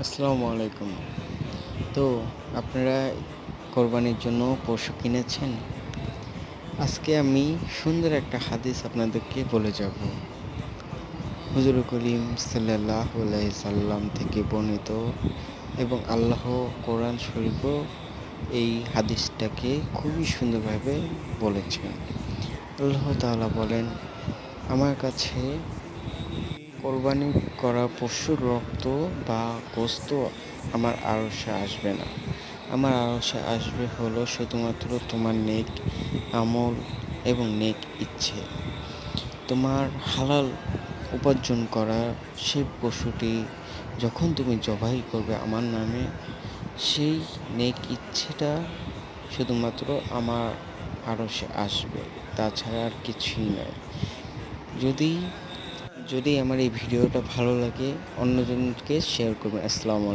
আসসালামু আলাইকুম। তো আপনারা কোরবানির জন্য পশু কিনেছেন? আজকে আমি সুন্দর একটা হাদিস আপনাদেরকে বলে যাব। হুজুর করিম সাল্লাহ সাল্লাম থেকে বর্ণিত এবং আল্লাহ কোরআন শরীফও এই হাদিসটাকে খুবই সুন্দরভাবে বলেছেন। আল্লাহ তাআলা বলেন, আমার কাছে কোরবানি করা পশুর রক্ত বা গোস্ত আমার আড়সে আসবে না। আমার আড়সে আসবে হলো শুধুমাত্র তোমার নেক আমল এবং নেক ইচ্ছে। তোমার হালাল উপার্জন করা সেই পশুটি যখন তুমি জবাই করবে আমার নামে, সেই নেক ইচ্ছেটা শুধুমাত্র আমার আড়সে আসবে, তাছাড়া আর কিছুই নয়। যদি যদি আমার এই ভিডিওটা ভালো লাগে অন্যজনকে শেয়ার করবেন। আসসালামু আলাইকুম।